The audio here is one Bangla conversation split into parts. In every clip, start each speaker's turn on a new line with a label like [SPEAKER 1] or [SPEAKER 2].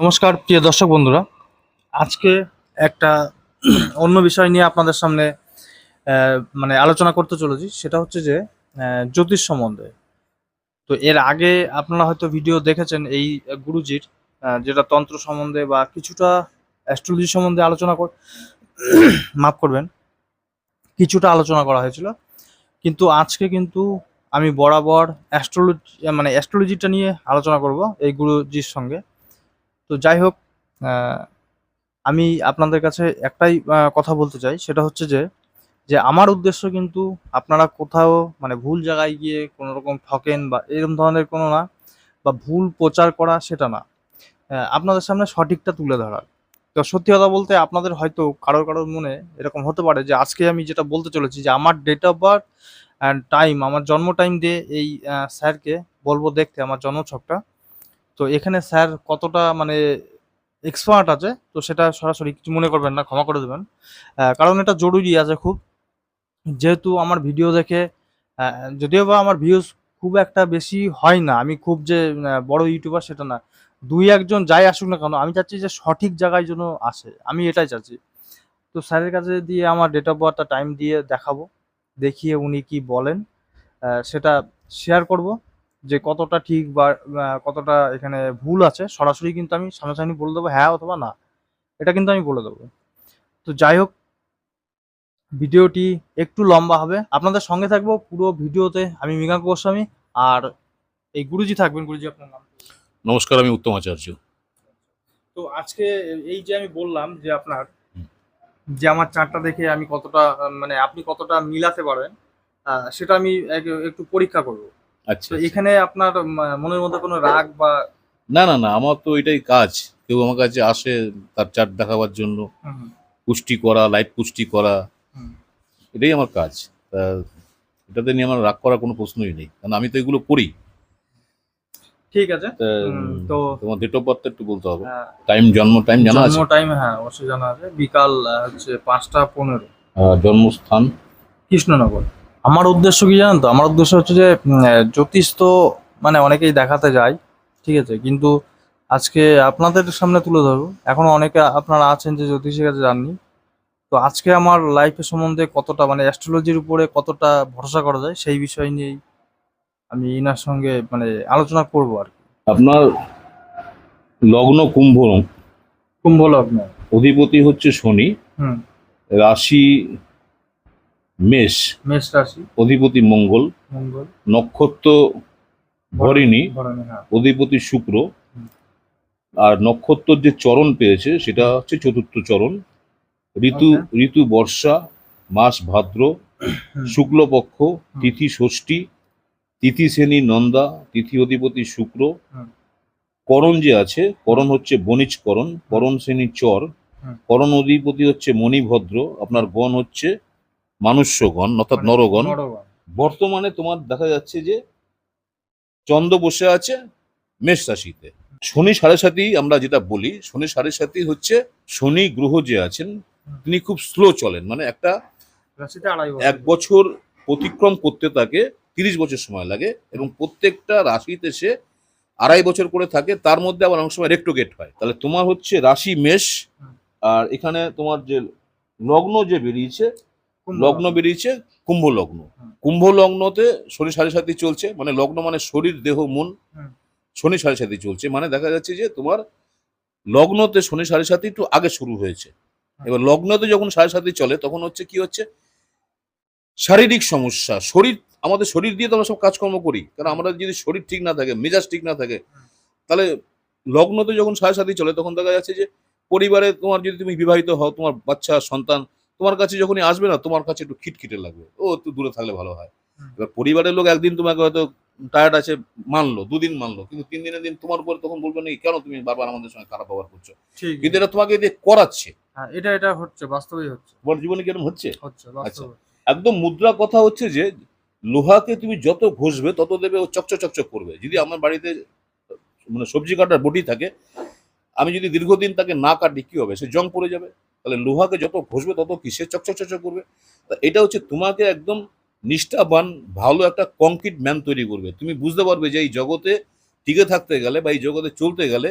[SPEAKER 1] নমস্কার, প্রিয় দর্শক বন্ধুরা। আজকে একটা অন্য বিষয় নিয়ে আপনাদের সামনে মানে আলোচনা করতে চলেছি। সেটা হচ্ছে যে জ্যোতিষ সম্বন্ধে। তো এর আগে আপনারা হয়তো ভিডিও দেখেছেন এই গুরুজির যেটা তন্ত্র সম্বন্ধে বা কিছুটা অ্যাস্ট্রোলজি সম্বন্ধে আলোচনা কর মাফ করবেন, কিছুটা আলোচনা করা হয়েছিল। কিন্তু আজকে কিন্তু আমি বরাবর অ্যাস্ট্রোলজি মানে অ্যাস্ট্রোলজিটা নিয়ে আলোচনা করব এই গুরুজির সঙ্গে। তো যাই হোক আমি আপনাদের কাছে একটাই কথা বলতে চাই, সেটা হচ্ছে যে যে আমার উদ্দেশ্য কিন্তু আপনারা কোথাও মানে ভুল জায়গায় গিয়ে কোনো রকম ঠকেন বা এরকম ধরনের কোনো না, বা ভুল প্রচার করা সেটা না। আপনাদের সামনে সঠিকটা তুলে ধরা তো সত্যি কথা বলতে আপনাদের হয়তো কারোর কারোর মনে এরকম হতে পারে যে, আজকে আমি যেটা বলতে চলেছি যে, আমার date of birth and time আমার জন্ম টাইম দিয়ে এই স্যারকে বলব দেখতে, আমার জন্মছকটা। তো এখানে স্যার কতটা মানে এক্সপার্ট আছে, তো সেটা সরাসরি কিছু মনে করবেন না, ক্ষমা করে দেবেন। কারণ এটা জরুরি আছে খুব। যেহেতু আমার ভিডিও দেখে যদিও বা আমার ভিউজ খুব একটা বেশি হয় না, আমি খুব যে বড় ইউটিউবার সেটা না। দুই একজন যাই আসুক না কেন, আমি চাচ্ছি যে সঠিক জায়গায় যেন আসে, আমি এটাই চাচ্ছি। তো স্যারের কাছে দিয়ে আমার ডেট অফ বার্থটা টাইম দিয়ে দেখাবো, দেখিয়ে উনি কি বলেন সেটা শেয়ার করব। যে কতটা ঠিক বা কতটা এখানে ভুল আছে সরাসরি কিন্তু আমি সামনাসামনি বলে দেবো হ্যাঁ অথবা না। এটা কিন্তু আমি বলে দেবো। তো যাই হোক ভিডিওটি একটু লম্বা হবে। আপনাদের সঙ্গে থাকব পুরো ভিডিওতে। আমি মৃগাঙ্ক গোস্বামী আর এই গুরুজি থাকবেন। গুরুজি আপনার নাম?
[SPEAKER 2] নমস্কার আমি উত্তম আচার্য।
[SPEAKER 1] তো আজকে এই যে আমি বললাম যে আপনার যে আমার চারটা দেখে আমি কতটা মানে আপনি কতটা মিলাতে পারবেন সেটা আমি এক- একটু পরীক্ষা করব।
[SPEAKER 2] আচ্ছা
[SPEAKER 1] এখানে আপনার মনের মধ্যে কোনো রাগ বা
[SPEAKER 2] না না না আমার তো এটাই কাজ। কেউ আমার কাছে আসে তার চার্ট দেখাবার জন্য। পুষ্টি করা লাইট পুষ্টি করা। এটাই আমার কাজ। তা এটাতে নিয়ে আমার রাগ করার কোনো প্রশ্নই নেই। কারণ আমি তো এগুলো করি।
[SPEAKER 1] ঠিক আছে।
[SPEAKER 2] তা, তোমার ডেট অফ বার্থ একটু বলতে হবে। টাইম জন্ম টাইম জানা আছে?
[SPEAKER 1] জন্ম টাইম হ্যাঁ অবশ্যই জানা আছে। বিকাল হচ্ছে পাঁচটা পনেরো।
[SPEAKER 2] জন্মস্থান?
[SPEAKER 1] কৃষ্ণনগর। আমার উদ্দেশ্য কি জানেন তো? আমার উদ্দেশ্য হচ্ছে যে জ্যোতিষ তো মানে অনেকেই দেখাতে যায় ঠিক আছে? কিন্তু আজকে আপনাদের সামনে তুলে ধরবো। এখন অনেকে আপনারা আছেন যে জ্যোতিষের কাছে যাননি। তো আজকে আমার লাইফের সম্বন্ধে কতটা মানে অ্যাস্ট্রোলজির উপরে কতটা ভরসা করা যায় সেই বিষয় নিয়েই আমি ইনার সঙ্গে মানে আলোচনা করব আর কি।
[SPEAKER 2] আপনার লগ্ন কুম্ভ
[SPEAKER 1] কুম্ভ লগ্ন।
[SPEAKER 2] অধিপতি হচ্ছে শনি।
[SPEAKER 1] হুম।
[SPEAKER 2] রাশি মেষ
[SPEAKER 1] মেষ রাশি
[SPEAKER 2] অধিপতি মঙ্গল
[SPEAKER 1] মঙ্গল
[SPEAKER 2] নক্ষত্র ভরিণী
[SPEAKER 1] হ্যাঁ।
[SPEAKER 2] অধিপতি শুক্র আর নক্ষত্রের যে চরণ পেয়েছে সেটা হচ্ছে চতুর্থ চরণ। ঋতু ঋতু বর্ষা মাস ভাদ্র শুক্লপক্ষ তিথি ষষ্ঠী তিথি শ্রেণি নন্দা তিথি অধিপতি শুক্র। করণ যে আছে করণ হচ্ছে বণিজ করণ করণ শ্রেণি চর করণ অধিপতি হচ্ছে মণিভদ্র আপনার গণ হচ্ছে মানুষ্যগণ অর্থাৎ নরগণ
[SPEAKER 1] নরগণ।
[SPEAKER 2] বর্তমানে তোমার দেখা যাচ্ছে যে চন্দ্র বসে আছে মেষ রাশিতে। শনি সাড়ে সাথী আমরা যেটা বলি শনি সাড়ে সাথী হচ্ছে শনি গ্রহ যে আছেন তিনি খুব স্লো চলেন। মানে একটা এক বছর অতিক্রম করতে তাকে তিরিশ বছর সময় লাগে এবং প্রত্যেকটা রাশিতে সে আড়াই বছর করে থাকে তার মধ্যে আবার অনেক সময় রেক্টোগেট হয়। তাহলে তোমার হচ্ছে রাশি মেষ আর এখানে তোমার যে লগ্ন যে বেরিয়েছে লগ্ন বেরিয়েছে কুম্ভ লগ্ন।
[SPEAKER 1] হুম।
[SPEAKER 2] কুম্ভ লগ্নতে শনি সাড়ে সাথী চলছে মানে লগ্ন মানে শরীর দেহ মন। শনি সাড়ে সাথী চলছে মানে দেখা যাচ্ছে যে তোমার লগ্নতে শনি সাড়ে সাথী একটু আগে শুরু হয়েছে। এবার লগ্নতে যখন সাড়ে সাথী চলে তখন হচ্ছে কি হচ্ছে? শারীরিক সমস্যা শরীর আমাদের শরীর দিয়ে তো আমরা সব কাজকর্ম করি কারণ আমরা যদি শরীর ঠিক না থাকে মেজাজ ঠিক না থাকে তাহলে লগ্নতে যখন সাড়ে সাথী চলে তখন দেখা যাচ্ছে যে পরিবারে তোমার যদি তুমি বিবাহিত হও তোমার বাচ্চা সন্তান তোমার কাছে যখনই আসবে না তোমার কাছে একটু খিটখিটে লাগবে। ও একটু দূরে থাকলে ভালো হয়। এবার পরিবারের লোক একদিন তোমাকে হয়তো টায়ার্ড আছে মানলো দুদিন মানলো কিন্তু তিন দিনের দিন তোমার উপরে তখন বলবে নাকি কেন তুমি বারবার আমাদের সঙ্গে খারাপ ব্যবহার করছ? কিন্তু এটা তোমাকে দিয়ে করাচ্ছে।
[SPEAKER 1] হ্যাঁ এটা এটা হচ্ছে বাস্তবেই হচ্ছে।
[SPEAKER 2] তোমার জীবনে কীরকম হচ্ছে?
[SPEAKER 1] হচ্ছে
[SPEAKER 2] একদম মুদ্রা কথা হচ্ছে যে লোহাকে তুমি যত ঘষবে তত দেবে ও চকচক চকচক করবে। যদি আমার বাড়িতে মানে সবজি কাটার বটি থাকে আমি যদি দীর্ঘদিন তাকে না কাটি, কি হবে? সে জং পড়ে যাবে। তাহলে লোহাকে যত ঘষবে, তত কি সে চকচক চকচক করবে? তা এটা হচ্ছে তোমাকে একদম নিষ্ঠাবান, ভালো একটা কংক্রিট ম্যান তৈরি করবে। তুমি বুঝতে পারবে যে এই জগতে টিকে থাকতে গেলে বা এই জগতে চলতে গেলে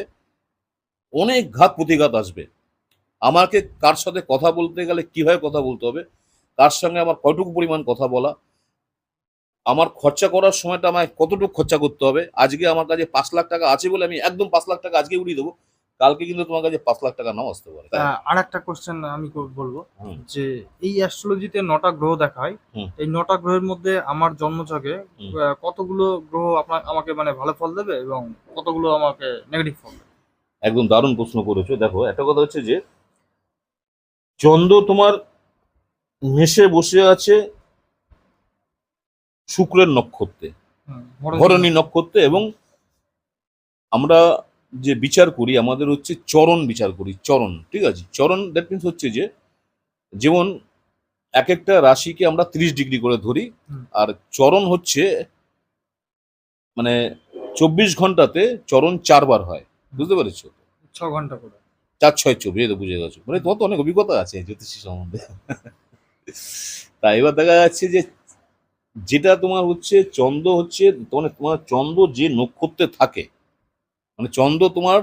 [SPEAKER 2] অনেক ঘাত প্রতিঘাত আসবে। আমাকে কার সাথে কথা বলতে গেলে কীভাবে কথা বলতে হবে? কার সঙ্গে আমার কতটুকু পরিমাণ কথা বলা? আমার খরচা করার সময়টা আমায় কতটুকু খরচা করতে হবে? আজকে আমার কাছে পাঁচ লাখ টাকা আছে বলে আমি একদম পাঁচ লাখ টাকা আজকে উড়িয়ে দেবো। কালকে কিন্তু তোমার কাছে পাঁচ লাখ টাকা নাও আসতে পারে
[SPEAKER 1] আর একটা কোশ্চেন আমি বলব যে এই অ্যাস্ট্রোলজিতে নটা গ্রহ দেখায়
[SPEAKER 2] হুম।
[SPEAKER 1] এই নটা গ্রহের মধ্যে আমার জন্মছকে। আহ, কতগুলো গ্রহ আপনার আমাকে মানে ভালো ফল দেবে এবং কতগুলো আমাকে নেগেটিভ ফল দেবে?
[SPEAKER 2] একদম দারুণ প্রশ্ন করেছ। দেখো একটা কথা হচ্ছে যে চন্দ্র তোমার মেশে বসে আছে শুক্রের নক্ষত্রে ভরণী নক্ষত্রে এবং আমরা যে বিচার করি আমাদের হচ্ছে চরণ বিচার করি চরণ ঠিক আছে? চরণ দ্যাট মিনস হচ্ছে যে যেমন এক একটা রাশিকে আমরা ত্রিশ ডিগ্রি করে ধরি আর চরণ হচ্ছে মানে চব্বিশ ঘন্টাতে চরণ চারবার হয় বুঝতে পেরেছ?
[SPEAKER 1] ছ ঘণ্টা করে।
[SPEAKER 2] চার ছয় চব্বিশ এটা বুঝে গেছো। মানে তোমার তো অনেক অভিজ্ঞতা আছে জ্যোতিষী সম্বন্ধে। তা এবার দেখা যাচ্ছে যে যেটা তোমার হচ্ছে চন্দ্র হচ্ছে মানে তোমার চন্দ্র যে নক্ষত্রে থাকে মানে চন্দ্র তোমার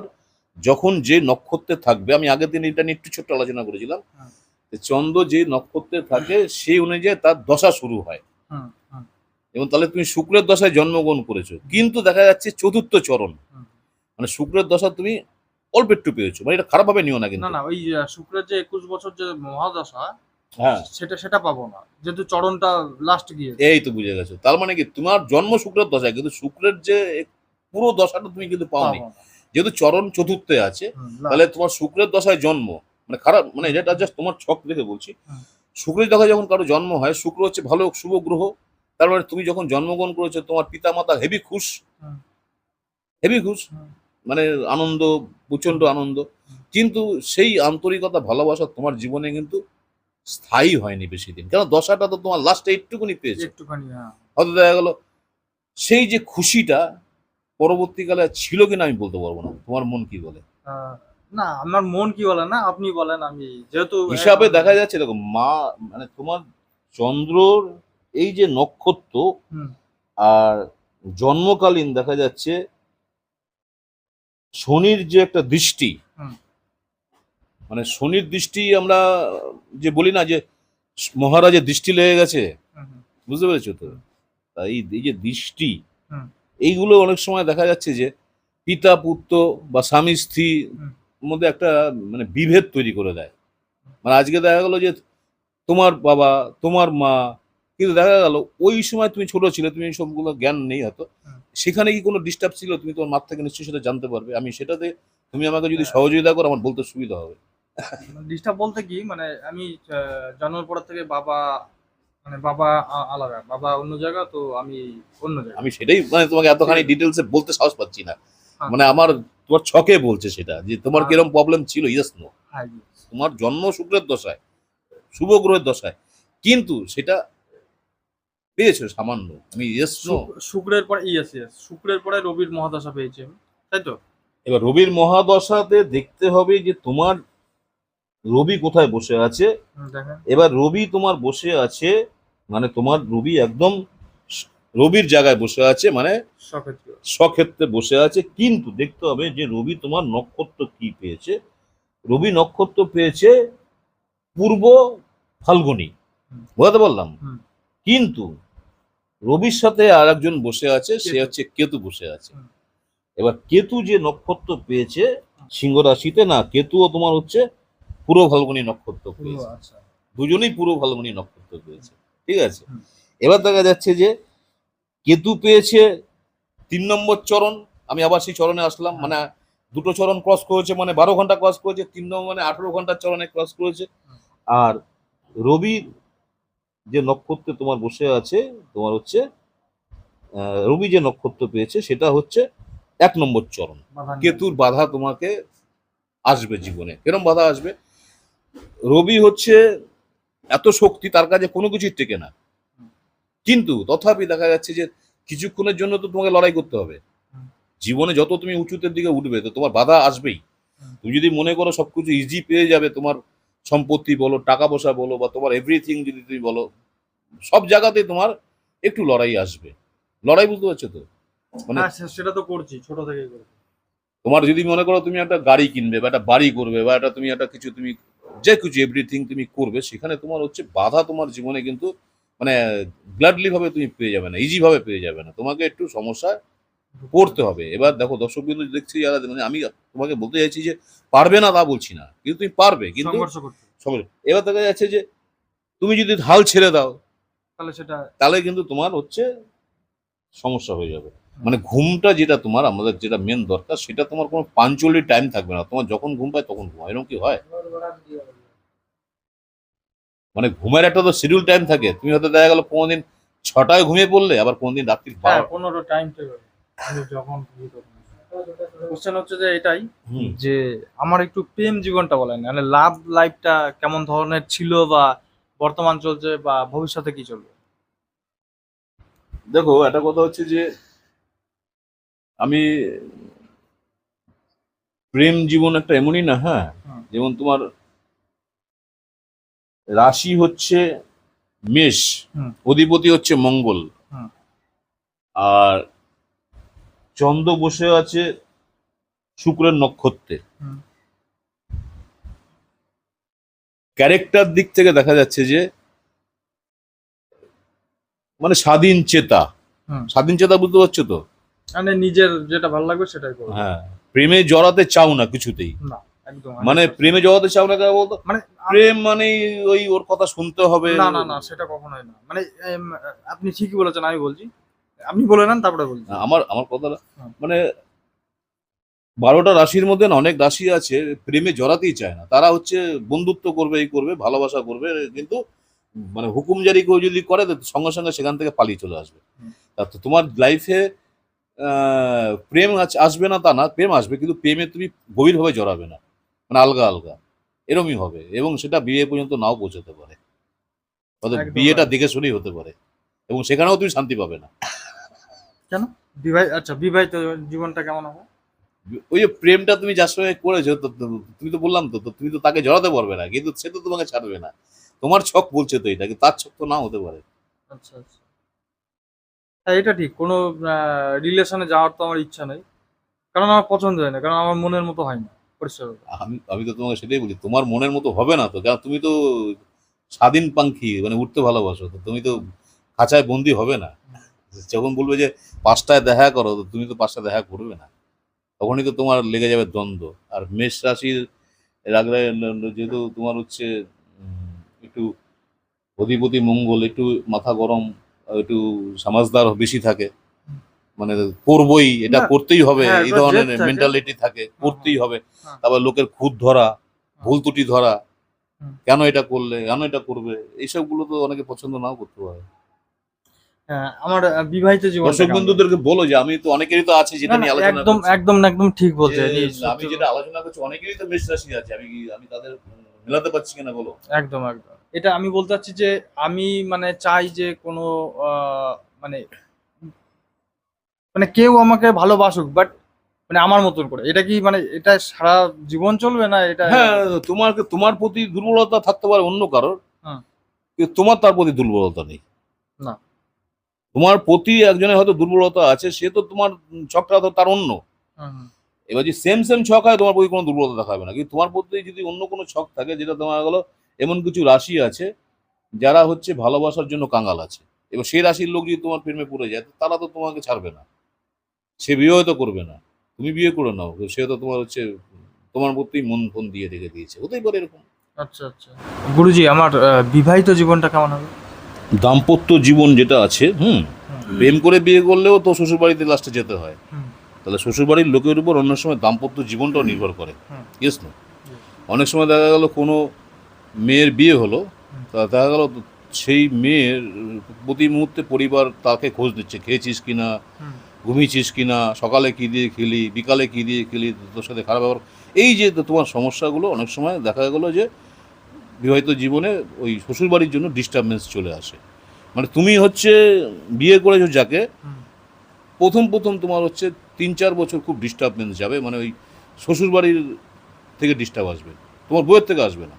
[SPEAKER 2] যখন যে নক্ষত্রে থাকবে আমি আগের দিন এটা নিয়ে একটু ছোট্ট আলোচনা করেছিলাম
[SPEAKER 1] হ্যাঁ।
[SPEAKER 2] চন্দ্র যে নক্ষত্রে থাকে সেই অনুযায়ী তার দশা শুরু হয়।
[SPEAKER 1] হুম, হুম,
[SPEAKER 2] এবং তাহলে তুমি শুক্রের দশায় জন্মগ্রহণ করেছ কিন্তু দেখা যাচ্ছে চতুর্থ চরণ। মানে শুক্রের দশা তুমি অল্প একটু পেয়েছ মানে এটা খারাপভাবে নিও না কিন্তু।
[SPEAKER 1] না না ওই শুক্রের যে একুশ বছর যে মহাদশা
[SPEAKER 2] হ্যাঁ।
[SPEAKER 1] সেটা সেটা পাবো না যেহেতু চরণটা লাস্ট গিয়ে
[SPEAKER 2] এই তো বুঝে গেছো। তার মানে কি তোমার জন্ম শুক্রের দশা কিন্তু শুক্রের যে পুরো দশাটা তুমি কিন্তু পাওনি। যেহেতু চরণ চতুর্থে আছে তাহলে তোমার শুক্রের দশায় জন্ম মানে খারাপ মানে যেটা জাস্ট তোমার ছক দেখে বলছি। শুক্রের দশায় যখন কারও জন্ম হয় শুক্র হচ্ছে ভালো শুভ গ্রহ তার মানে তুমি যখন জন্মগ্রহণ করেছ তোমার পিতা মাতা হেভি খুশ। হেভি খুশ। মানে আনন্দ প্রচণ্ড আনন্দ। কিন্তু সেই আন্তরিকতা ভালোবাসা তোমার জীবনে কিন্তু স্থায়ী হয়নি বেশি দিন। কারণ দশাটা তো তোমার লাস্টে একটুকুনি পেয়েছে।
[SPEAKER 1] একটুখানি হ্যাঁ।
[SPEAKER 2] হয়তো দেখা গেল সেই যে খুশিটা পরবর্তীকালে ছিল কিনা আমি বলতে পারব না। তোমার মন কি বলে?
[SPEAKER 1] না আমার মন কি বলে না আপনি বলেন আমি যেহেতু
[SPEAKER 2] হিসাবে দেখা যাচ্ছে দেখো মা মানে তোমার চন্দ্রর এই যে নক্ষত্র আর জন্মকালীন দেখা যাচ্ছে শনির যে একটা দৃষ্টি মানে শনির দৃষ্টি আমরা যে বলি না যে মহারাজের দৃষ্টি লেগে গেছে বুঝতে পেরেছ তো। তাই এই যে দৃষ্টি। এইগুলো অনেক সময় দেখা যাচ্ছে যে পিতা পুত্র বা স্বামী স্ত্রী মধ্যে একটা মানে বিভেদ তৈরি করে দেয়। মানে আজকে দেখা গেলো যে তোমার বাবা তোমার মা কিন্তু দেখা গেল ওই সময় তুমি ছোট ছিলে তুমি সবগুলো জ্ঞান নেই হয়তো সেখানে কি কোনো ডিস্টার্ব ছিল? তুমি তোমার মার থেকে নিশ্চয়ই সেটা জানতে পারবে। আমি সেটাতে তুমি আমাকে যদি
[SPEAKER 1] হ্যাঁ।
[SPEAKER 2] সহযোগিতা করো আমার বলতে সুবিধা হবে।
[SPEAKER 1] ডিস্টার্ব বলতে কি? মানে আমি জন্মের পর থেকে বাবা মানে বাবা আলাদা বাবা অন্য জায়গা তো আমি অন্য জায়গা।
[SPEAKER 2] আমি সেটাই মানে তোমাকে এতখানি ডিটেলসে বলতে সাহস পাচ্ছি না।
[SPEAKER 1] হ্যাঁ।
[SPEAKER 2] মানে আমার তোমার ছকে বলছে সেটা যে তোমার
[SPEAKER 1] হ্যাঁ।
[SPEAKER 2] কীরকম প্রবলেম ছিল ইয়েস নো
[SPEAKER 1] হ্যাঁ
[SPEAKER 2] তোমার জন্ম শুক্রের দশায় শুভ গ্রহের দশায় কিন্তু সেটা পেয়েছ সামান্য। আমি ইয়েস নো
[SPEAKER 1] শুক্রের পরে ইয়েস ইয়েস শুক্রের পরে রবির মহাদশা পেয়েছি তাই তো?
[SPEAKER 2] এবার রবির মহাদশাতে দেখতে হবে যে তোমার রবি কোথায় বসে আছে। এবার রবি তোমার বসে আছে মানে তোমার রবি একদম রবির জায়গায় বসে আছে মানে
[SPEAKER 1] সক্ষেত্র।
[SPEAKER 2] বসে আছে। কিন্তু দেখতে হবে যে রবি তোমার নক্ষত্র কি পেয়েছে? রবি নক্ষত্র পেয়েছে পূর্ব ফাল্গুনি। বোঝাতে পারলাম? কিন্তু রবির সাথে আর একজন বসে আছে সে হচ্ছে কেতু বসে আছে। এবার কেতু যে নক্ষত্র পেয়েছে সিংহ রাশিতে না কেতুও তোমার হচ্ছে পুরো ফাল্গুনি নক্ষত্র পেয়েছে।
[SPEAKER 1] আচ্ছা।
[SPEAKER 2] দুজনেই পুরো ফাল্গুনি নক্ষত্র পেয়েছে। ঠিক আছে? এবার দেখা যাচ্ছে যে কেতু পেয়েছে তিন নম্বর চরণ আমি আবার সেই চরণে আসলাম
[SPEAKER 1] হ্যাঁ।
[SPEAKER 2] মানে দুটো চরণ ক্রস করেছে মানে বারো ঘণ্টা ক্রস করেছে তিন নম্বর মানে আঠেরো ঘণ্টার চরণে ক্রস করেছে। আর রবির যে নক্ষত্রে তোমার বসে আছে তোমার হচ্ছে রবি যে নক্ষত্র পেয়েছে সেটা হচ্ছে এক নম্বর চরণ। কেতুর বাধা তোমাকে আসবে জীবনে। কিরম বাধা আসবে? রবি হচ্ছে এত শক্তি তার কাছে কোনো কিছুই টেকে না। কিন্তু তথাপি দেখা যাচ্ছে যে কিছুক্ষণের জন্য তো তোমাকে লড়াই করতে হবে। জীবনে যত তুমি উঁচুতের দিকে উঠবে তো তোমার বাধা আসবেই। তুমি যদি মনে করো সবকিছু ইজি পেয়ে যাবে তোমার সম্পত্তি বলো টাকা পয়সা বলো বা তোমার এভরিথিং যদি তুমি বলো সব জায়গাতেই তোমার একটু লড়াই আসবে। লড়াই বুঝতে পারছ তো? মানে
[SPEAKER 1] হ্যাঁ সেটা তো করছি ছোট থেকে
[SPEAKER 2] তোমার যদি মনে করো তুমি একটা গাড়ি কিনবে বা একটা বাড়ি করবে বা একটা তুমি একটা কিছু তুমি যে কিছু এভরিথিং তুমি করবে সেখানে তোমার হচ্ছে বাধা তোমার জীবনে কিন্তু মানে গ্লাডলি ভাবে তুমি পেয়ে যাবে না ইজি ভাবে পেয়ে যাবে না। তোমাকে একটু সমস্যায় পড়তে হবে। এবার দেখো দর্শক বিন্দু দেখছি যারা মানে আমি তোমাকে বলতে চাইছি যে পারবে না তা বলছি না কিন্তু তুমি পারবে কিন্তু এবার দেখা যাচ্ছে যে তুমি যদি হাল ছেড়ে দাও
[SPEAKER 1] তাহলে সেটা
[SPEAKER 2] তাহলে কিন্তু তোমার হচ্ছে সমস্যা হয়ে যাবে। মানে ঘুমটা যেটা তোমার আমাদের যেটা মেন দরকার সেটা তোমার কোনো পাঞ্চুয়ালি টাইম থাকবে না। তোমার যখন ঘুম পায় তখন ঘুম এরকম কি হয়? মানে ঘুমের একটা তো শিডিউল টাইম থাকে। তুমি হয়তো দেখা গেল কোনোদিন ছটায় ঘুমিয়ে পড়লে আবার কোনোদিন রাত্রি
[SPEAKER 1] হ্যাঁ পনেরো টাইম যখন কোশ্চেন হচ্ছে যে এটাই। যে আমার একটু প্রেম জীবনটা বলেন। মানে লাভ লাইফটা কেমন ধরনের ছিল বা বর্তমান চলছে বা ভবিষ্যতে কি চলবে?
[SPEAKER 2] দেখো একটা কথা হচ্ছে যে আমি প্রেম জীবন একটা এমনই না হ্যাঁ? যেমন তোমার রাশি হচ্ছে মেষ অধিপতি হচ্ছে মঙ্গল। আর চন্দ্র বসে আছে শুক্রের নক্ষত্রে। ক্যারেক্টার দিক থেকে দেখা যাচ্ছে যে মানে স্বাধীন চেতা। স্বাধীন চেতা বুঝতে পারছ তো?
[SPEAKER 1] মানে নিজের যেটা ভালো লাগবে সেটাই করব।
[SPEAKER 2] হ্যাঁ প্রেমে জড়াতে চাও না কিছুতেই?
[SPEAKER 1] না একদম
[SPEAKER 2] মানে প্রেমে জড়াতে চাও না কেন বলতো?
[SPEAKER 1] মানে
[SPEAKER 2] প্রেম মানে ওই ওর কথা শুনতে হবে।
[SPEAKER 1] না না না সেটা কখনোই না। মানে আপনি ঠিকই বলেছেন আমি বলছি। আপনি বলে নেন তারপরে বলছি।
[SPEAKER 2] আমার আমার কথাটা মানে বারোটা রাশির মধ্যে না অনেক রাশি আছে প্রেমে জড়াতেই চায় না। তারা হচ্ছে বন্ধুত্ব করবে এই করবে ভালোবাসা করবে কিন্তু মানে হুকুম জারি কেউ যদি করে সঙ্গে সঙ্গে সেখান থেকে পালিয়ে চলে আসবে। তা তো তোমার লাইফে প্রেম আসবে না তা না প্রেম আসবে কিন্তু প্রেমে তুমি গভীরভাবে জড়াবে না। মানে আলগা আলগা। এরমই হবে এবং সেটা বিয়ে পর্যন্ত নাও পৌঁছাতে পারে। অর্থাৎ বিয়েটা দেখে শুনেই হতে পারে এবং সেখানেও তুমি শান্তি পাবে না। কেন?
[SPEAKER 1] বিবাহ আচ্ছা বিবাহিত জীবনটা কেমন হবে?
[SPEAKER 2] ওই যে প্রেমটা তুমি যার সঙ্গে করেছ তো তুমি তো বললাম তো তুমি তো তাকে জড়াতে পারবে না কিন্তু সে তো তোমাকে ছাড়বে না। তোমার ছক বলছে তো এটা কিন্তু তার ছক তো না হতে পারে।
[SPEAKER 1] আচ্ছা আচ্ছা। হ্যাঁ এটা ঠিক। কোনো রিলেশনে যাওয়ার তো আমার ইচ্ছা নেই। কারণ আমার পছন্দ হয় না, কারণ আমার মনের মতো হয় না, পরিষ্কার
[SPEAKER 2] আমি আমি তো তোমাকে সেটাই বলি তোমার মনের মতো হবে না তো, কারণ তুমি তো স্বাধীন পাঙ্খি মানে উঠতে ভালোবাসো, তো তুমি তো খাঁচায় বন্দি হবে না। যখন বলবে যে পাঁচটায় দেখা করো, তো তুমি তো পাঁচটা দেখা করবে না। তখনই তো তোমার লেগে যাবে দ্বন্দ্ব। আর মেষ রাশির রাগলে, যেহেতু তোমার হচ্ছে একটু অধিপতি মঙ্গল, একটু মাথা গরম একটু সমাজদার বেশি থাকে। মানে করবই এটা করতেই হবে
[SPEAKER 1] হ্যাঁ,
[SPEAKER 2] এই ধরনের মেন্টালিটি থাকে। করতেই হবে।
[SPEAKER 1] হ্যাঁ।
[SPEAKER 2] তারপর লোকের খুদ ধরা ভুল ত্রুটি ধরা কেন এটা করলে কেন এটা করবে এইসবগুলো তো অনেকে পছন্দ নাও করতে পারে।
[SPEAKER 1] হ্যাঁ আমার বিবাহিত জীবন
[SPEAKER 2] দর্শক বন্ধুদেরকে বলো যে আমি তো অনেকেরই তো আছে যেটা নিয়ে আলোচনা
[SPEAKER 1] একদম একদম একদম ঠিক বলছে
[SPEAKER 2] আমি যেটা আলোচনা করছি অনেকেরই তো মেষ রাশি আছে আমি আমি তাদের মেলাতে পারছি কিনা বলো?
[SPEAKER 1] একদম একদম। এটা আমি বলতে চাচ্ছি যে আমি মানে চাই যে কোনো মানে মানে কেউ আমাকে ভালোবাসুক বাট মানে আমার মতন করে। এটা কি মানে এটা সারা জীবন চলবে না এটা?
[SPEAKER 2] হ্যাঁ তোমার তোমার প্রতি দুর্বলতা থাকতে পারে অন্য কারোর তোমার তার প্রতি দুর্বলতা নেই।
[SPEAKER 1] না।
[SPEAKER 2] তোমার প্রতি একজনের হয়তো দুর্বলতা আছে সে তো তোমার ছকটা তো তার অন্য। এবার যদি সেম সেম ছক হয় তোমার প্রতি কোনো দুর্বলতা দেখাবে না। কিন্তু তোমার প্রতি যদি অন্য কোনো ছক থাকে যেটা তোমার গেলো এমন কিছু রাশি আছে যারা হচ্ছে ভালোবাসার জন্য কাঙ্গাল আছে। এবার সেই রাশির লোক যদি তোমার প্রেমে পড়ে যায় তারা তো তোমাকে ছাড়বে না। সে বিয়ে হয়তো করবে না। তুমি বিয়ে করে নাও। সে তো তোমার হচ্ছে তোমার প্রতি মন ফোন দিয়ে রেখে দিয়েছে। হতেই পারে এরকম।
[SPEAKER 1] আচ্ছা আচ্ছা। গুরুজি আমার বিবাহিত জীবনটা কেমন হবে?
[SPEAKER 2] দাম্পত্য জীবন যেটা আছে হুম প্রেম করে বিয়ে করলেও তো শ্বশুরবাড়িতে লাস্টে যেতে হয়। তাহলে শ্বশুরবাড়ির লোকের উপর অন্য সময় দাম্পত্য জীবনটাও নির্ভর করে। ইয়েস না অনেক সময় দেখা গেল কোনো মেয়ের বিয়ে হলো তা দেখা গেল সেই মেয়ের প্রতি মুহূর্তে পরিবার তাকে খোঁজ দিচ্ছে খেয়েছিস কিনা
[SPEAKER 1] হুম।
[SPEAKER 2] ঘুমিয়েছিস কিনা সকালে কী দিয়ে খেলি বিকালে কী দিয়ে খেলি তোর সাথে খারাপ ব্যবহার। এই যে তোমার সমস্যাগুলো অনেক সময় দেখা গেলো যে বিবাহিত জীবনে ওই শ্বশুরবাড়ির জন্য ডিস্টারবেন্স চলে আসে। মানে তুমি হচ্ছে বিয়ে করেছ যাকে প্রথম প্রথম তোমার হচ্ছে তিন চার বছর খুব ডিস্টারবেন্স যাবে মানে ওই শ্বশুরবাড়ির থেকে ডিস্টার্ব আসবে তোমার বইয়ের থেকে আসবে না।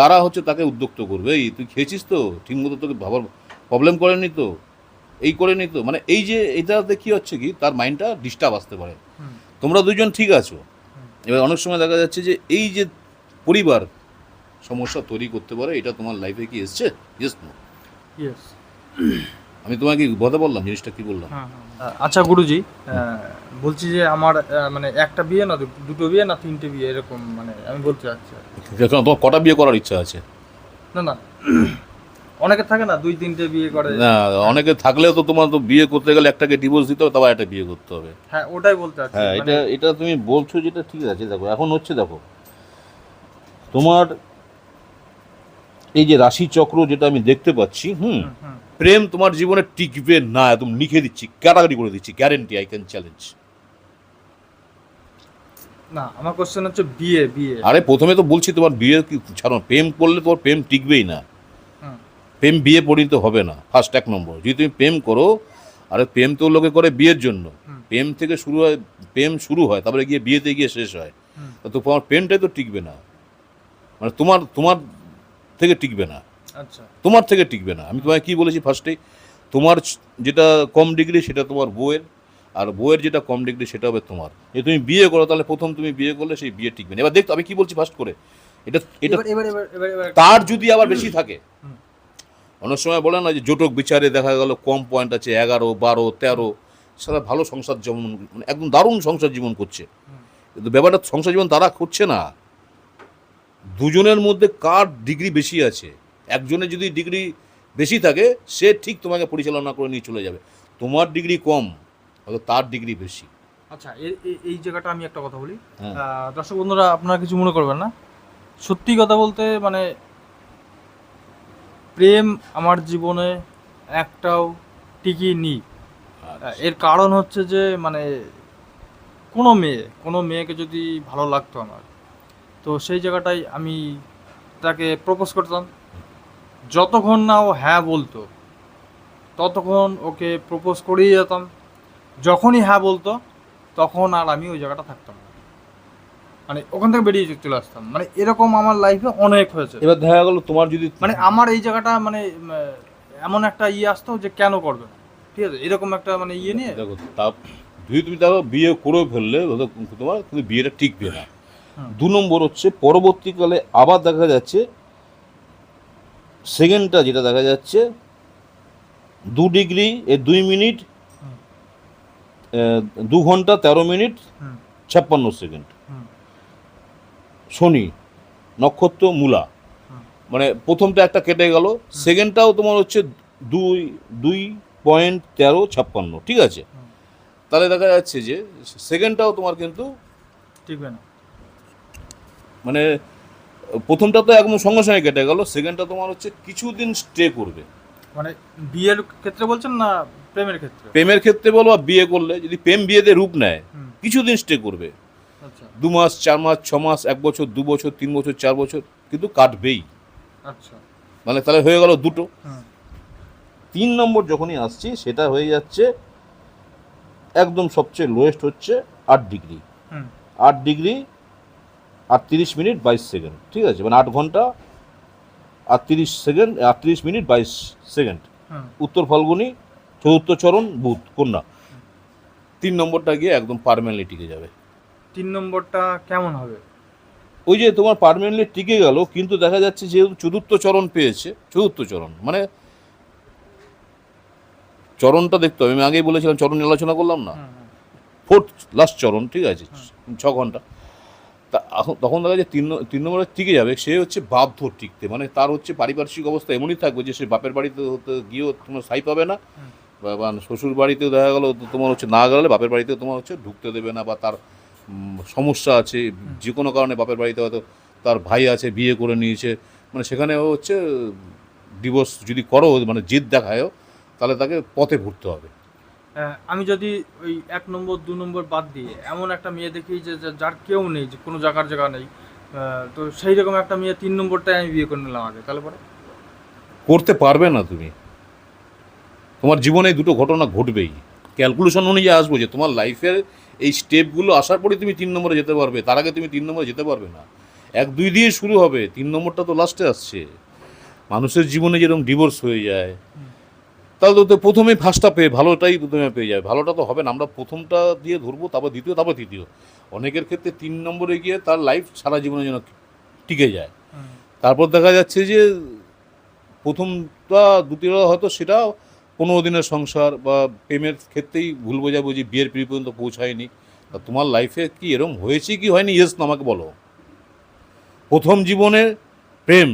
[SPEAKER 2] তারা হচ্ছে তাকে উদ্যোক্ত করবে। এই তুই খেয়েছিস তো? ঠিকমতো তোকে ভাবার প্রবলেম করেনি তো? এই করেনি তো? মানে এই যে এটাতে কী হচ্ছে কি? তার মাইন্ডটা ডিস্টার্ব আসতে পারে। তোমরা দুজন ঠিক আছো? এবার অনেক সময় দেখা যাচ্ছে যে এই যে পরিবার সমস্যা তৈরি করতে পারে এটা তোমার লাইফে কি এসছে? ইয়েস নো
[SPEAKER 1] ইয়েস
[SPEAKER 2] আমি তোমাকে কথা বললাম জিনিসটা কি বললাম?
[SPEAKER 1] আচ্ছা গুরুজি বলছি যে আমার মানে একটা বিয়ে না দুটো বিয়ে না তিনটে বিয়ে এরকম মানে আমি বলতে চাচ্ছি
[SPEAKER 2] এখন তোমার কটা বিয়ে করার ইচ্ছা আছে?
[SPEAKER 1] না না অনেকে থাকে না দুই তিনটে বিয়ে করে।
[SPEAKER 2] না অনেকে থাকলেও তো তোমার তো বিয়ে করতে গেলে একটাকে ডিভোর্স দিতে হবে তারপর একটা বিয়ে করতে হবে।
[SPEAKER 1] হ্যাঁ ওটাই বলতে চাচ্ছি
[SPEAKER 2] হ্যাঁ
[SPEAKER 1] মানে-
[SPEAKER 2] এটা এটা তুমি বলছো যেটা ঠিক আছে দেখো এখন হচ্ছে দেখো তোমার এই যে রাশি চক্র যেটা আমি দেখতে পাচ্ছি হুম। প্রেম তোমার জীবনে টিকবে না একদম লিখে দিচ্ছি ক্যাটাগরি করে দিচ্ছি গ্যারেন্টি আই ক্যান চ্যালেঞ্জ
[SPEAKER 1] না আমার কোশ্চেন হচ্ছে বিয়ে বিয়ে।
[SPEAKER 2] আরে প্রথমে তো বলছি তোমার বিয়ে কি ছাড়ো প্রেম করলে তোমার প্রেম টিকবেই না। প্রেম বিয়ে পরিণত হবে না ফার্স্ট এক নম্বর। যদি তুমি প্রেম করো আরে প্রেম তো লোকে করে বিয়ের জন্য। প্রেম থেকে শুরু হয় প্রেম শুরু হয় তারপরে গিয়ে বিয়েতে গিয়ে শেষ হয়। তো তোমার প্রেমটাই তো টিকবে না। মানে তোমার তোমার থেকে টিকবে না। তোমার থেকে টিকবে না। আমি তোমায় কি বলেছি ফার্স্টে তোমার যেটা কম ডিগ্রি সেটা তোমার বউয়ের আর বউয়ের যেটা কম ডিগ্রি সেটা হবে তোমার। যে তুমি বিয়ে করো তাহলে প্রথম তুমি বিয়ে করলে সেই বিয়ে টিকবে না। এবার দেখতো আমি কি বলছি ফার্স্ট করে? এটা এটা
[SPEAKER 1] এবার এবার এবার এবার এবার।
[SPEAKER 2] তার যদি আবার বেশি থাকে। অনেক সময় বলে না যে জোটক বিচারে দেখা গেল কম পয়েন্ট আছে এগারো বারো তেরো। সারা ভালো সংসার জীবন মানে একদম দারুণ সংসার জীবন করছে। কিন্তু ব্যাপারটা সংসার জীবন তারা করছে না। দুজনের মধ্যে কার ডিগ্রি বেশি আছে? একজনের যদি ডিগ্রি বেশি থাকে সে ঠিক তোমাকে পরিচালনা করে নিয়ে চলে যাবে। তোমার ডিগ্রি কম হয়তো তার ডিগ্রি বেশি।
[SPEAKER 1] আচ্ছা এই জায়গাটা আমি একটা কথা বলি।
[SPEAKER 2] হ্যাঁ।
[SPEAKER 1] দর্শক বন্ধুরা আপনারা কিছু মনে করবেন না। সত্যি কথা বলতে মানে প্রেম আমার জীবনে একটাও টিকি নি এর কারণ হচ্ছে যে মানে কোনো মেয়ে কোনো মেয়েকে যদি ভালো লাগতো আমার তো সেই জায়গাটায় আমি তাকে প্রপোজ করতাম। যতক্ষণ না ও হ্যাঁ বলতো ততক্ষণ ওকে প্রপোজ করেই যেতাম। যখনই হ্যাঁ বলতো তখন আর আমি ওই জায়গাটা থাকতাম না। মানে ওখান থেকে বেরিয়ে চলে আসতাম। মানে এরকম আমার লাইফে অনেক হয়েছে।
[SPEAKER 2] এবার দেখা গেল তোমার যদি
[SPEAKER 1] মানে আমার এই জায়গাটা মানে এমন একটা ইয়ে আসতো যে কেন করবে না। ঠিক আছে? এরকম একটা মানে ইয়ে নিয়ে।
[SPEAKER 2] দেখো তা যদি তুমি দেখো বিয়ে করে ফেললে তোমার কিন্তু বিয়েটা টিকবে না। দু নম্বর হচ্ছে পরবর্তীকালে আবার দেখা যাচ্ছে সেকেন্ডটা যেটা দেখা যাচ্ছে দু ডিগ্রি এ দুই মিনিট দু ঘণ্টা তেরো মিনিট ছাপ্পান্ন সেকেন্ড। শনি নক্ষত্র মূলা। মানে প্রথমটা একটা কেটে গেল সেকেন্ডটাও তোমার হচ্ছে দুই দুই পয়েন্ট তেরো ছাপ্পান্ন ঠিক আছে? তাহলে দেখা যাচ্ছে যে সেকেন্ডটাও তোমার কিন্তু
[SPEAKER 1] ঠিক না।
[SPEAKER 2] মানে প্রথমটা তো একদম সঙ্গে সঙ্গে কেটে গেল সেকেন্ডটা তোমার হচ্ছে কিছুদিন স্টে করবে।
[SPEAKER 1] মানে বিয়ের ক্ষেত্রে বলছেন না প্রেমের ক্ষেত্রে?
[SPEAKER 2] প্রেমের ক্ষেত্রে বলো বা বিয়ে করলে যদি প্রেম বিয়েতে রূপ নেয় কিছুদিন স্টে করবে।
[SPEAKER 1] আচ্ছা।
[SPEAKER 2] দু মাস চার মাস ছ মাস এক বছর দু বছর তিন বছর চার বছর কিন্তু কাটবেই।
[SPEAKER 1] আচ্ছা।
[SPEAKER 2] মানে তাহলে হয়ে গেল দুটো। তিন নম্বর যখনই আসছি সেটা হয়ে যাচ্ছে একদম সবচেয়ে লোয়েস্ট হচ্ছে আট ডিগ্রি আট ডিগ্রি আটত্রিশ মিনিট বাইশ সেকেন্ড ঠিক আছে? মানে আট ঘণ্টা আটত্রিশ সেকেন্ড আটত্রিশ মিনিট বাইশ সেকেন্ড। উত্তর ফাল্গুনি চতুর্থ চরণ বুধ কন্যা। তিন নম্বরটা গিয়ে একদম পারমানেন্টলি টিকে যাবে।
[SPEAKER 1] তিন নম্বরটা কেমন হবে?
[SPEAKER 2] ওই যে তোমার পারমানেন্টলি টিকে গেল কিন্তু দেখা যাচ্ছে যেহেতু চতুর্থ চরণ পেয়েছে চতুর্থ চরণ মানে চরণটা দেখতে হবে। আমি আগেই বলেছিলাম চরণ নিয়ে আলোচনা করলাম না? ফোর্থ লাস্ট চরণ ঠিক আছে? ছ ঘণ্টা। তা এখন তখন দেখা যায় তিন তিন নম্বরে টিকে যাবে সে হচ্ছে বাধ্য টিকতে। মানে তার হচ্ছে পারিপার্শ্বিক অবস্থা এমনই থাকবে যে সে বাপের বাড়িতে হতে গিয়েও তোমার সাই পাবে না। বা শ্বশুর বাড়িতেও দেখা গেলো তোমার হচ্ছে না গেলে বাপের বাড়িতেও তোমার হচ্ছে ঢুকতে দেবে না বা তার সমস্যা আছে। যে কোনো কারণে বাপের বাড়িতে হয়তো তার ভাই আছে বিয়ে করে নিয়েছে। মানে সেখানে হচ্ছে ডিভোর্স যদি করো মানে জিদ দেখায়ও তাহলে তাকে পথে ঘুরতে হবে।
[SPEAKER 1] আমি যদি ওই এক নম্বর দু নম্বর বাদ দিয়ে এমন একটা মেয়ে দেখি যে যার কেউ নেই যে কোনো জায়গার জায়গা নেই তো সেই রকম একটা মেয়ে তিন নম্বরটাই আমি বিয়ে করে নিলাম আগে তাহলে পরে?
[SPEAKER 2] করতে পারবে না তুমি। তোমার জীবনে দুটো ঘটনা ঘটবেই। ক্যালকুলেশন অনুযায়ী আসব যে তোমার লাইফের এই স্টেপগুলো আসার পরে তুমি তিন নম্বরে যেতে পারবে তার আগে তুমি তিন নম্বরে যেতে পারবে না। এক দুই দিয়ে শুরু হবে তিন নম্বরটা তো লাস্টে আসছে। মানুষের জীবনে যেরকম ডিভোর্স হয়ে যায় তাহলে তো প্রথমেই ফার্স্টটা পেয়ে ভালোটাই প্রথমে পেয়ে যায়। ভালোটা তো হবে না আমরা প্রথমটা দিয়ে ধরবো তারপর দ্বিতীয় তারপর তৃতীয়। অনেকের ক্ষেত্রে তিন নম্বরে গিয়ে তার লাইফ সারা জীবনের জন্য টিকে যায়। তারপর দেখা যাচ্ছে যে প্রথমটা দ্বিতীয়টা হয়তো সেটা পনেরো দিনের সংসার বা প্রেমের ক্ষেত্রেই ভুল বোঝাবুঝি বিয়ের পিড়ি পর্যন্ত পৌঁছায়নি। তা তোমার লাইফে কি এরম হয়েছে কি হয়নি? ইয়েস না আমাকে বলো। প্রথম জীবনে প্রেম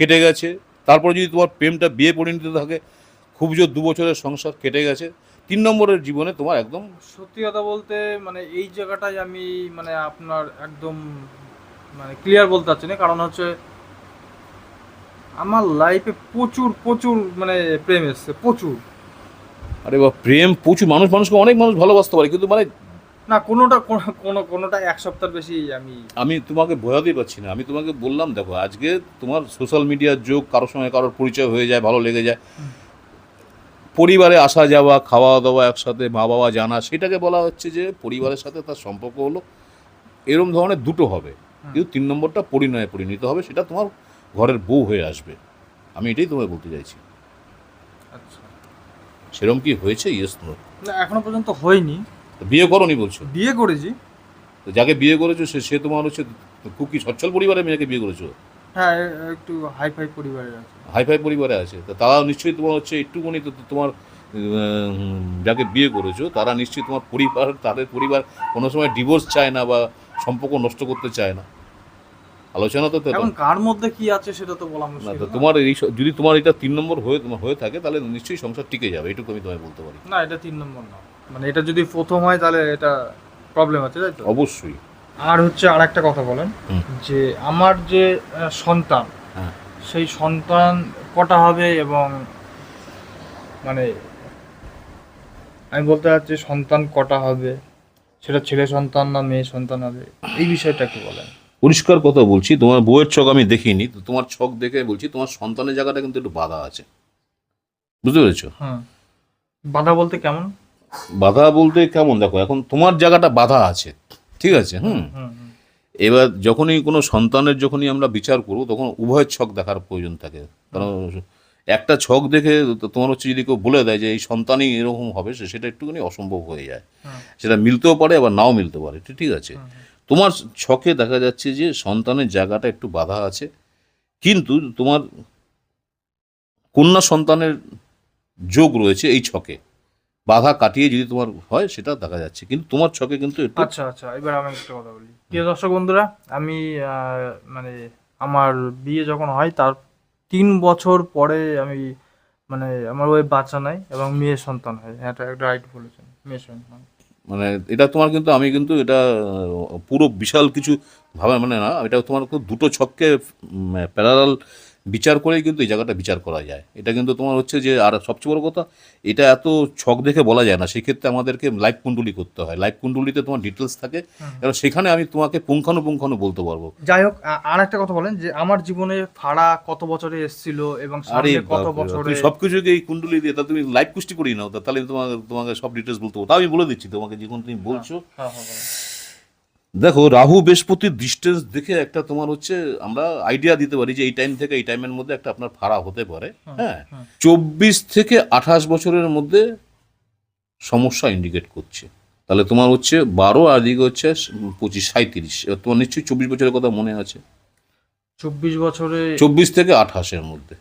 [SPEAKER 2] কেটে গেছে। তারপর যদি তোমার প্রেমটা বিয়ে পরিণত থাকে খুব জোর দু বছরের সংসার কেটে গেছে। তিন নম্বরের জীবনে তোমার একদম
[SPEAKER 1] সত্যি কথা বলতে মানে এই জায়গাটাই আমি মানে আপনার একদম মানে ক্লিয়ার বলতে পারছি না। কারণ হচ্ছে আমার লাইফে প্রচুর প্রচুর মানে প্রেম এসছে প্রচুর।
[SPEAKER 2] আরে বা প্রেম প্রচুর। মানুষ মানুষকে অনেক মানুষ ভালোবাসতে পারে কিন্তু মানে
[SPEAKER 1] না কোনোটা কোনো- কোনো কোনোটা এক সপ্তাহের বেশি আমি
[SPEAKER 2] আমি তোমাকে বোঝাতেই পারছি না। আমি তোমাকে বললাম দেখো আজকে তোমার সোশ্যাল মিডিয়ার যোগ কারোর সঙ্গে কারোর পরিচয় হয়ে যায় ভালো লেগে যায়। পরিবারে আসা যাওয়া খাওয়া দাওয়া একসাথে মা বাবা জানা সেটাকে বলা হচ্ছে যে পরিবারের সাথে তার সম্পর্ক হলো। এরম ধরনের দুটো হবে। কিন্তু তিন নম্বরটা পরিণয়ে পরিণত হবে সেটা তোমার ঘরের বউ হয়ে আসবে। আমি এটাই তোমায় বলতে চাইছি।
[SPEAKER 1] আচ্ছা।
[SPEAKER 2] সেরম কি হয়েছে? ইয়েস নো
[SPEAKER 1] না এখনও পর্যন্ত হয়নি।
[SPEAKER 2] বিয়ে করনি বলছো?
[SPEAKER 1] বিয়ে করেছি।
[SPEAKER 2] তো যাকে বিয়ে করেছ সে সে তোমার হচ্ছে খুব কি সচ্ছল পরিবারের মেয়েকে বিয়ে করেছ?
[SPEAKER 1] হ্যাঁ একটু হাই ফাই পরিবারের আছে।
[SPEAKER 2] হাইফাই পরিবারে আছে। তা তারা নিশ্চয়ই তোমার হচ্ছে একটুখানি তো তোমার যাকে বিয়ে করেছ তারা নিশ্চয়ই তোমার পরিবার তাদের পরিবার কোনো সময় ডিভোর্স চায় না বা সম্পর্ক নষ্ট করতে চায় না। আলোচনা তো
[SPEAKER 1] এখন কার মধ্যে কি আছে সেটা তো বলা মুশকিল না?
[SPEAKER 2] তোমার এই যদি তোমার এটা তিন নম্বর হয়ে তোমার হয়ে থাকে তাহলে নিশ্চয়ই সংসার টিকে যাবে। এটুকু আমি তোমায় বলতে পারি।
[SPEAKER 1] না এটা তিন নম্বর না। মানে এটা যদি প্রথম হয় তাহলে এটা প্রবলেম আছে তাই তো?
[SPEAKER 2] অবশ্যই।
[SPEAKER 1] আর হচ্ছে আর একটা কথা বলেন যে আমার যে সন্তান
[SPEAKER 2] হ্যাঁ।
[SPEAKER 1] সেই সন্তান কটা হবে এবং মানে আমি বলতে চাচ্ছি সন্তান কটা হবে? সেটা ছেলে সন্তান না মেয়ে সন্তান হবে? এই বিষয়টা একটু বলেন।
[SPEAKER 2] পরিষ্কার কথা বলছি তোমার বউয়ের ছক আমি দেখিনি তো তোমার ছক দেখে বলছি তোমার সন্তানের জায়গাটা কিন্তু একটু বাধা আছে। বুঝতে পেরেছ?
[SPEAKER 1] হ্যাঁ। বাধা বলতে কেমন?
[SPEAKER 2] বাধা বলতে কেমন? দেখো এখন তোমার জায়গাটা বাধা আছে। ঠিক আছে হুম। এবার যখনই কোনো সন্তানের যখনই আমরা বিচার করব তখন উভয়ের ছক দেখার প্রয়োজন থাকে। কারণ একটা ছক দেখে তোমার হচ্ছে যদি কেউ বলে দেয় যে এই সন্তানই এরকম হবে সে- সেটা একটুখানি অসম্ভব হয়ে যায়। সেটা মিলতেও পারে আবার নাও মিলতে পারে ঠিক আছে? তোমার ছকে দেখা যাচ্ছে যে সন্তানের জায়গাটা একটু বাধা আছে কিন্তু তোমার কন্যা সন্তানের যোগ রয়েছে এই ছকে। বাধা কাটিয়ে যদি তোমার হয় সেটা দেখা যাচ্ছে। কিন্তু তোমার ছকে কিন্তু একটু
[SPEAKER 1] আচ্ছা আচ্ছা এবার আমি একটা কথা বলি। প্রিয় দর্শক বন্ধুরা আমি মানে আমার বিয়ে যখন হয় তার তিন বছর পরে আমি মানে আমার ওই বাচ্চা নাই এবং মেয়ে সন্তান হয়। হ্যাঁ এটা একটা রাইট বলেছেন মেয়ে সন্তান।
[SPEAKER 2] মানে এটা তোমার কিন্তু আমি কিন্তু এটা পুরো বিশাল কিছু ভাবে মানে না এটা তোমার দুটো ছককে প্যারালাল বিচার করেই কিন্তু এই জায়গাটা বিচার করা যায়। এটা কিন্তু তোমার হচ্ছে যে আর সবচেয়ে বড় কথা এটা এত ছক দেখে বলা যায় না। সেক্ষেত্রে আমাদেরকে লাইভ কুণ্ডুলি করতে হয়। লাইভ কুণ্ডুলিতে তোমার ডিটেলস থাকে। এবার সেখানে আমি তোমাকে পুঙ্খানুপুঙ্খানু বলতে পারব।
[SPEAKER 1] যাই হোক আর একটা কথা বলেন যে আমার জীবনে ফাড়া কত বছরে এসেছিল এবং কত বছরে
[SPEAKER 2] সবকিছুকে এই কুণ্ডুলি দিয়ে তা তুমি লাইভ কুষ্টি করিয়ে নাও। তাহলে তোমাকে তোমাকে সব ডিটেলস বলতে পারব। তা আমি বলে দিচ্ছি তোমাকে যখন তুমি বলছো।
[SPEAKER 1] হ্যাঁ হ্যাঁ।
[SPEAKER 2] দেখো রাহু বৃহস্পতির ডিস্টেন্স দেখে একটা তোমার হচ্ছে আমরা আইডিয়া দিতে পারি যে এই টাইম থেকে এই টাইমের মধ্যে একটা আপনার ফাড়া হতে পারে হ্যাঁ? চব্বিশ থেকে আঠাশ বছরের মধ্যে সমস্যা ইন্ডিকেট করছে। তাহলে তোমার হচ্ছে বারো আর দিকে হচ্ছে পঁচিশ সাঁত্রিশ তোমার নিশ্চয়ই চব্বিশ বছরের কথা মনে আছে।
[SPEAKER 1] চব্বিশ বছরে
[SPEAKER 2] চব্বিশ থেকে আঠাশের মধ্যে।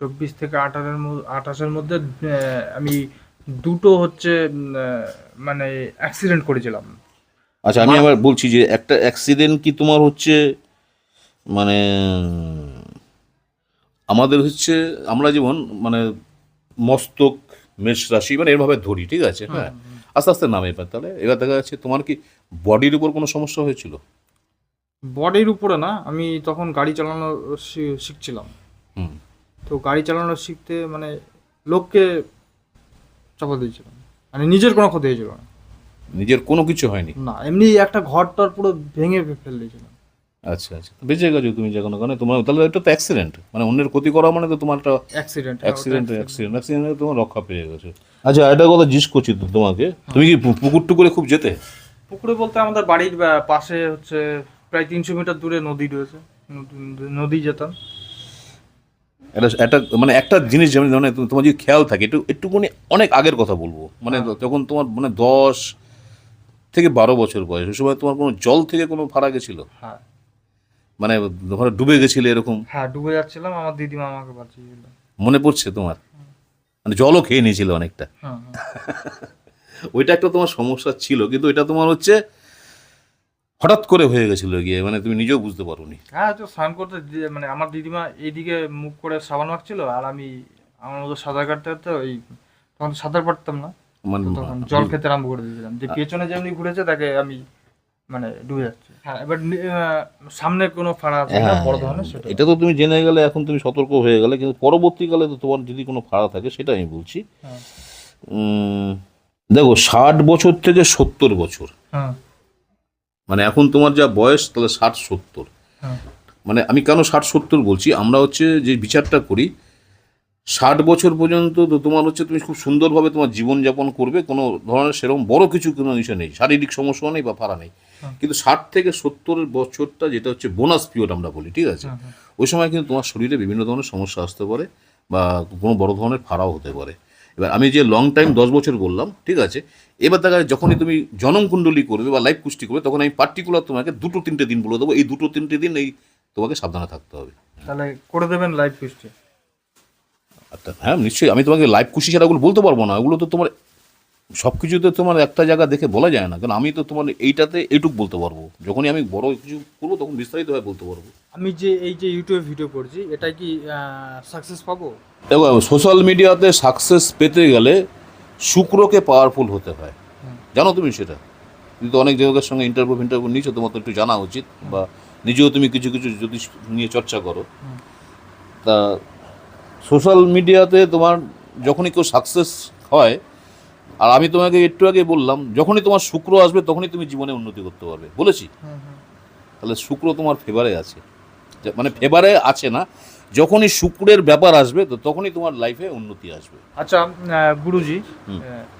[SPEAKER 1] চব্বিশ থেকে আঠাশের আঠাশের মধ্যে আমি দুটো হচ্ছে মানে অ্যাক্সিডেন্ট করেছিলাম।
[SPEAKER 2] আচ্ছা আমি আবার বলছি যে একটা অ্যাক্সিডেন্ট কি তোমার হচ্ছে মানে আমাদের হচ্ছে আমরা যেমন মানে মস্তক মেষ রাশি মানে এরভাবে ধরি ঠিক আছে? হ্যাঁ আস্তে আস্তে নামে এবার তাহলে এবার দেখা যাচ্ছে তোমার কি বডির উপর কোনো সমস্যা হয়েছিল?
[SPEAKER 1] বডির উপরে না আমি তখন গাড়ি চালানো শিখছিলাম।
[SPEAKER 2] হুম।
[SPEAKER 1] তো গাড়ি চালানো শিখতে মানে লোককে চাপা দিয়েছিলাম। মানে নিজের কোনো ক্ষতি হয়েছিল না।
[SPEAKER 2] নিজের কোনো কিছু হয়নি?
[SPEAKER 1] না এমনি একটা ঘর টর পুরো ভেঙে ফেলে দিয়েছিলাম
[SPEAKER 2] আচ্ছা আচ্ছা। বেঁচে গেছো তুমি যে কোনো ওখানে তোমার তাহলে এটা তো অ্যাক্সিডেন্ট মানে অন্যের ক্ষতি করা মানে তো তোমার একটা
[SPEAKER 1] অ্যাক্সিডেন্ট
[SPEAKER 2] অ্যাক্সিডেন্ট অ্যাক্সিডেন্ট অ্যাক্সিডেন্টে তোমার রক্ষা পেয়ে গেছো। আচ্ছা এটা কথা জিজ্ঞেস করছি তো তোমাকে। তুমি কি পুকুর টুকুরে খুব যেতে?
[SPEAKER 1] পুকুরে বলতে আমাদের বাড়ির পাশে হচ্ছে প্রায় তিনশো মিটার দূরে নদী রয়েছে। নদী- যেতাম।
[SPEAKER 2] এটা একটা মানে একটা জিনিস যেমন মানে তোমার যদি খেয়াল থাকে একটু একটুখানি অনেক আগের কথা বলব। মানে তখন তোমার মানে দশ থেকে বারো বছর বয়স। ওই সময় তোমার কোনো জল থেকে কোনো ফারা গেছিল?
[SPEAKER 1] হ্যাঁ।
[SPEAKER 2] মানে ধরো ডুবে গেছিলে এরকম?
[SPEAKER 1] হ্যাঁ ডুবে যাচ্ছিলাম আমার দিদিমা আমাকে বাঁচিয়ে দিল।
[SPEAKER 2] মনে পড়ছে তোমার? মানে জলও খেয়ে নিয়েছিল অনেকটা।
[SPEAKER 1] হ্যাঁ হ্যাঁ।
[SPEAKER 2] ওইটা একটা তোমার সমস্যা ছিল কিন্তু এটা তোমার হচ্ছে হঠাৎ করে হয়ে গেছিল গিয়ে মানে তুমি নিজেও বুঝতে পারোনি।
[SPEAKER 1] হ্যাঁ তো স্নান করতে মানে আমার দিদিমা এইদিকে মুখ করে সাবান মাখছিল আর আমি আমার মতো সাঁতার কাটতে কাটতে ওই তখন সাঁতার পারতাম না।
[SPEAKER 2] মানে
[SPEAKER 1] তখন জল খেতে আরম্ভ করে দিয়েছিলাম। যে পেছনে যেমনি ঘুরেছে তাকে আমি মানে ডুবে যাচ্ছে। হ্যাঁ এবার সামনে কোনো ফাড়া আছে না বড় ধরনের সেটা
[SPEAKER 2] এটা তো তুমি জেনে গেলে এখন তুমি সতর্ক হয়ে গেলে কিন্তু পরবর্তীকালে তো তোমার যদি কোনো ফাড়া থাকে সেটা আমি বলছি।
[SPEAKER 1] হ্যাঁ।
[SPEAKER 2] দেখো ষাট বছর থেকে সত্তর বছর।
[SPEAKER 1] হ্যাঁ।
[SPEAKER 2] মানে এখন তোমার যা বয়স তাহলে ষাট সত্তর।
[SPEAKER 1] হ্যাঁ।
[SPEAKER 2] মানে আমি কেন ষাট সত্তর বলছি? আমরা হচ্ছে যে বিচারটা করি ষাট বছর পর্যন্ত তো তোমার হচ্ছে তুমি খুব সুন্দরভাবে তোমার জীবনযাপন করবে কোনো ধরনের সেরকম বড় কিছু কোনো বিষয় নেই। শারীরিক সমস্যা নেই বা ফাড়া নেই। কিন্তু ষাট থেকে সত্তর বছরটা যেটা হচ্ছে বোনাস পিরিয়ড আমরা বলি ঠিক আছে?
[SPEAKER 1] হুম, হুম।
[SPEAKER 2] ওই সময় কিন্তু তোমার শরীরে বিভিন্ন ধরনের সমস্যা আসতে পারে বা কোনো বড় ধরনের ফাড়াও হতে পারে। এবার আমি যে লং টাইম দশ বছর বললাম ঠিক আছে? এবার দেখা যায় যখনই তুমি জনমকুণ্ডলী করবে বা লাইফ পুষ্টি করবে তখন আমি পার্টিকুলার তোমাকে দুটো তিনটে দিন বলে দেবো। এই দুটো তিনটে দিন এই তোমাকে সাবধানে থাকতে হবে।
[SPEAKER 1] তাহলে করে দেবেন ফিস্টে
[SPEAKER 2] আচ্ছা হ্যাঁ নিশ্চয়ই। আমি তোমাকে লাইভ খুশি ছাড়া ওগুলো বলতে পারব না। ওগুলো তো তোমার সব কিছুতে তোমার একটা জায়গা দেখে বলা যায় না। কারণ আমি তো তোমার এইটাতে এইটুক বলতে পারব। যখনই আমি বড় কিছু করব তখন বিস্তারিতভাবে বলতে পারব।
[SPEAKER 1] আমি যে এই যে ইউটিউবে ভিডিও করছি এটা কি সাকসেস পাবো?
[SPEAKER 2] দেখো সোশ্যাল মিডিয়াতে সাকসেস পেতে গেলে শুক্রকে পাওয়ারফুল হতে হয়। জানো তুমি সেটা? তুমি তো অনেক জায়গার সঙ্গে ইন্টারভিউ ইন্টারভিউ নিচ্ছ তোমার তো একটু জানা উচিত। বা নিজেও তুমি কিছু কিছু যদি নিয়ে চর্চা করো। তা সোশ্যাল মিডিয়াতে তোমার যখনই কেউ সাকসেস হয় আর আমি তোমাকে একটু আগে বললাম যখনই তোমার শুক্র আসবে তখনই তুমি জীবনে উন্নতি করতে পারবে। বলেছি? তাহলে শুক্র তোমার ফেভারে আছে। মানে ফেভারে আছে না যখনই শুক্রের ব্যাপার আসবে তো তখনই তোমার লাইফে উন্নতি আসবে।
[SPEAKER 1] আচ্ছা গুরুজি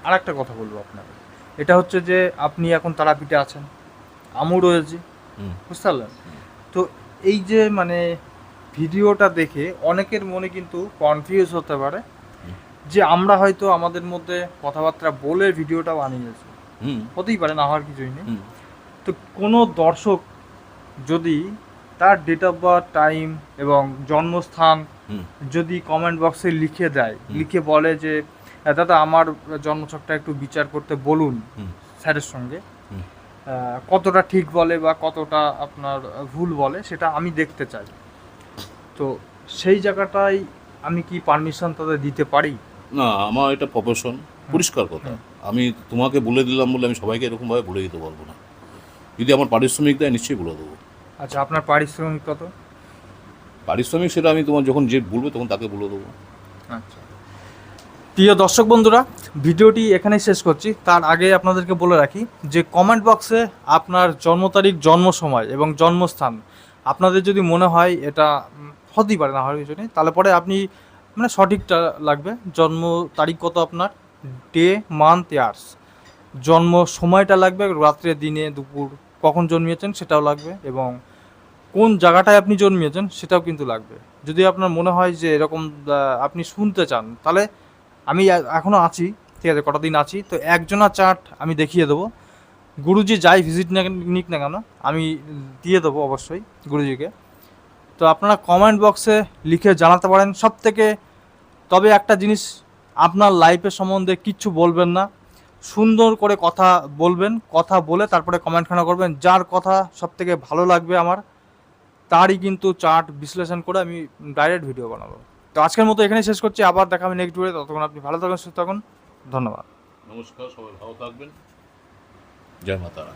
[SPEAKER 1] আর একটা কথা বলব আপনাকে। এটা হচ্ছে যে আপনি এখন তারাপীঠে আছেন আমিও রয়েছে। বুঝতে পারলেন? তো এই যে মানে ভিডিওটা দেখে অনেকের মনে কিন্তু কনফিউজ হতে পারে যে আমরা হয়তো আমাদের মধ্যে কথাবার্তা বলে ভিডিওটা বানিয়েছি
[SPEAKER 2] হুম।
[SPEAKER 1] হতেই পারে না হওয়ার কিছুই নেই। তো কোনো দর্শক যদি তার ডেট অফ বার্থ টাইম এবং জন্মস্থান যদি কমেন্ট বক্সে লিখে দেয় লিখে বলে যে দাদা আমার জন্মছকটা একটু বিচার করতে বলুন স্যারের সঙ্গে। কতটা ঠিক বলে বা কতটা আপনার ভুল বলে সেটা আমি দেখতে চাই। তো সেই জায়গাটায় আমি কি পারমিশন তাদের দিতে পারি?
[SPEAKER 2] না আমার এটা প্রফেশন পরিষ্কার কথা। আমি তোমাকে বলে দিলাম বলে আমি সবাইকে এরকমভাবে বলে দিতে পারব না। যদি আমার পারিশ্রমিক দেয় নিশ্চয়ই বলে দেবো।
[SPEAKER 1] আচ্ছা আপনার পারিশ্রমিক কত?
[SPEAKER 2] পারিশ্রমিক সেটা আমি তোমার যখন যে বলবে তখন তাকে বলে দেবো।
[SPEAKER 1] আচ্ছা। প্রিয় দর্শক বন্ধুরা ভিডিওটি এখানেই শেষ করছি। তার আগে আপনাদেরকে বলে রাখি যে কমেন্ট বক্সে আপনার জন্ম তারিখ জন্ম সময় এবং জন্মস্থান। আপনাদের যদি মনে হয় এটা হতেই পারে না, হওয়ার কিছু নেই। তাহলে পরে আপনি মানে সঠিকটা লাগবে। জন্ম তারিখ কত আপনার? ডে মান্থ ইয়ার্স জন্ম সময়টা লাগবে, রাত্রে, দিনে, দুপুর। কখন জন্মিয়েছেন সেটাও লাগবে এবং কোন জায়গাটায় আপনি জন্মিয়েছেন সেটাও কিন্তু লাগবে। যদি আপনার মনে হয় যে এরকম আপনি শুনতে চান, তাহলে আমি এখনও আছি, ঠিক আছে, কটা দিন আছি, তো একজনা চার্ট আমি দেখিয়ে দেবো। গুরুজি যাই ভিজিট নিক না কেন, আমি দিয়ে দেবো অবশ্যই গুরুজিকে। তো আপনারা কমেন্ট বক্সে লিখে জানাতে পারেন। সব থেকে তবে একটা জিনিস, আপনার লাইফের সম্বন্ধে কিচ্ছু বলবেন না। সুন্দর করে কথা বলবেন, কথা বলে তারপরে কমেন্টখানা করবেন। যার কথা সব থেকে ভালো লাগবে আমার, তারই কিন্তু চার্ট বিশ্লেষণ করে আমি ডাইরেক্ট ভিডিও বানাবো। তো আজকের মতো এখানে শেষ করছি। আবার দেখা হবে নেক্সট ভিডিও ততক্ষণ আপনি ভালো থাকবেন সুস্থ থাকুন। ধন্যবাদ।
[SPEAKER 2] নমস্কার, সবাই ভালো থাকবেন। জয় মাতারা।